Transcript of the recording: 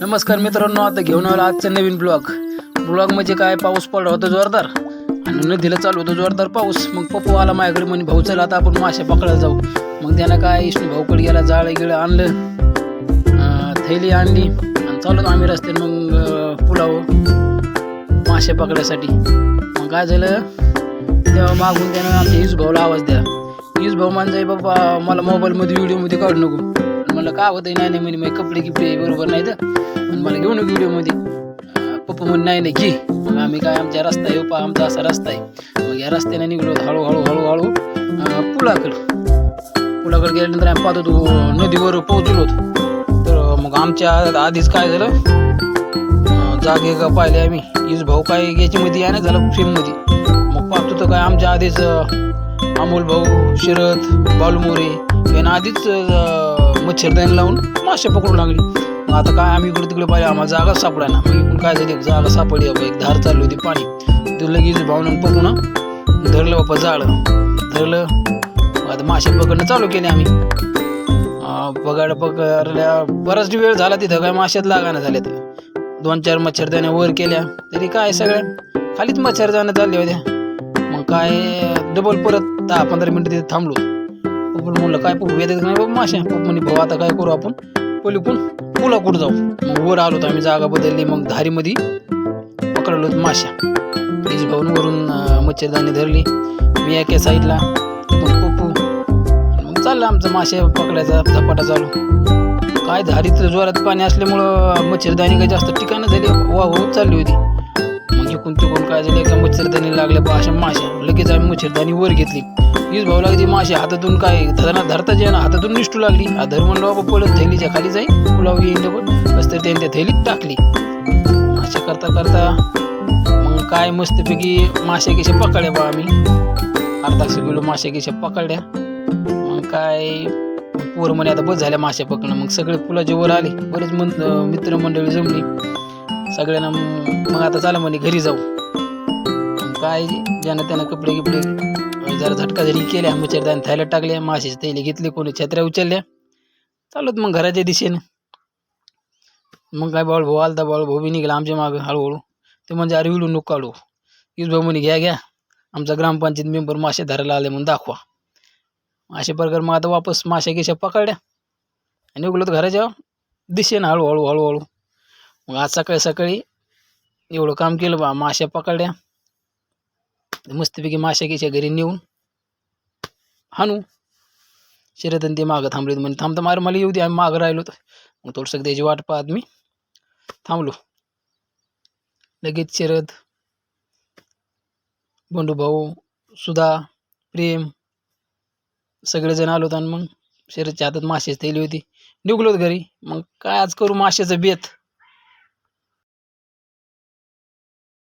नमस्कार मित्रांनो आता घेऊन आलो आजचा नवीन ब्लॉग. ब्लॉग म्हणजे काय? पाऊस पडला होता जोरदार. आणि नदीला चालू होतं जोरदार पाऊस. मग पप्पू आला माझ्याकडे म्हणे भाऊ चला आता आपण मासे पकडायला जाऊ. मग त्यानं काय विष्णू भाऊकडे गेला जाळं गिळं आणलं. थैली आणली. आणि चालू आम्ही रस्ते मग पुलाव मासे पकडायसाठी. मग काय झालं? तेव्हा मागून त्यानं आमच्या युस भाऊला आवाज द्या. युस भाऊ म्हणजे बाबा मला मोबाईलमध्ये व्हिडिओमध्ये काढू नको. म्हणलं का होतं नाही नाही म्हणे माझे कपडे गिपडे बरोबर नाही तर. मला घेऊन नको व्हिडिओमध्ये. पप्पा म्हणून नाही नाही घे. मग आम्ही काय आमच्या रस्ता आहे पा आमचा असा रस्ता आहे. मग या रस्त्याने निघलो हळूहळू हळूहळू पुलाकडं. पुलाकडे गेल्यानंतर आम्ही पाहतो होतो नदीवर पोहोचलो तर मग आमच्या आधीच काय झालं? जागे का पाहिले आम्ही? हीच भाऊ काय याच्यामध्ये आहे ना झालं फ्रेममध्ये मग पाहतो तर काय आमच्या आधीच अमोल भाऊ शरद बालमोरे यांना आधीच अं, मच्छरदाणी लावून मासे पकडू लागली. मग आता काय आम्ही इकडे तिकडे पाहिजे आम्हाला जागा सापडा ना. मग इकडून काय झाली जागा सापडली. बाबा एक धार चालली होती पाणी. ते लगेच भावनं पकडून धरलं बाबा जाळं. धरलं आता मासे पकडणं चालू केले आम्ही. पगाड पकडल्या बराच वेळ झाला तिथं. काय माशात लागाना झाल्या तर दोन चार मच्छरदाण्या वर केल्या. तरी काय सगळ्या खालीच मच्छरदाण्या चालल्या होत्या मग काय डबल परत दहा पंधरा मिनटं तिथे थांबलो. पप्पू म्हणलं काय पप्पू येतात नाही बाबा माशा पप्पू म्हणे भाऊ आता काय करू आपण? पलीकून पुला कुठं जाऊ? मग वर आलो तर आम्ही जागा बदलली मग धारीमध्ये पकडलो होतो माशा प्लीज भाऊन वरून मच्छरदाणी धरली मी एका साईडला मग पप्पू मग चाललं आमचं माश्या पकडायचा झपाटा चालू. काय धारीत जोरात पाणी असल्यामुळं मच्छरदाणी काही जास्त ठिकाणं झाली वा चालली होती. मग इकून तिकून काय झालं एका मच्छरदाणी लागल्या बा अशा माश्या. लगेच आम्ही मच्छरदाणी वर घेतली. हीच भाऊ लागली मासे हातातून काय धरणा धरता जे ना हातातून निष्ठू लागली. हा धर म्हणलं बाबा पळत थैलीच्या खाली जाईल पुलाव येईन डबल बस तर त्याने त्या थैलीत टाकली. अशा करता करता मग काय मस्तपैकी मासे कशा पकडल्या बा आम्ही. अर्धा किलो मासे कशा पकडल्या. मग काय पोर म्हणे आता बस झाल्या मासे पकडणं. मग सगळे पुलाच्या जेवर आले. बरेच मन मित्रमंडळी जमली. सगळ्यांना मग आता चाला म्हणे घरी जाऊ. काय ज्यानं त्यानं कपडे गिपडे जरा झटका जरी केल्या मच्छरदान थायला टाकल्या माशाचे तेले घेतले कोणी छत्र्या उचलल्या. चालत मग घराच्या दिशेने. मग काय बाळ भाऊ आलता बाळ भाऊ बी निघाला आमच्या मागं हळूहळू. ते म्हणजे अरे विलू नको काढू. हीच भाऊ म्हणे घ्या घ्या. आमचा ग्रामपंचायत मेंबर मासे धरायला आले म्हणून दाखवा. अशा प्रकारे मग आता वापस माश्या गिशा पकडल्या. आणि उगलो तर घराच्या दिशेनं हळूहळू हळूहळू. मग आज सकाळी सकाळी एवढं काम केलं बा माश्या पकडल्या. मस्तपैकी माश्या घरी नेऊन हाणू. शर्यतन ते मागं थांबले म्हणजे थांबता मार मला येऊ दे आम्ही मागं राहिलो तर. मग थोडंसं त्याची वाट पाहत मी थांबलो. लगेच शरद बंडू भाऊ सुधा प्रेम सगळेजण आलो होतो आणि मग शरदच्या हातात माशेच थैली होती. निघलोत घरी. मग काय आज करू माशाचं बेत?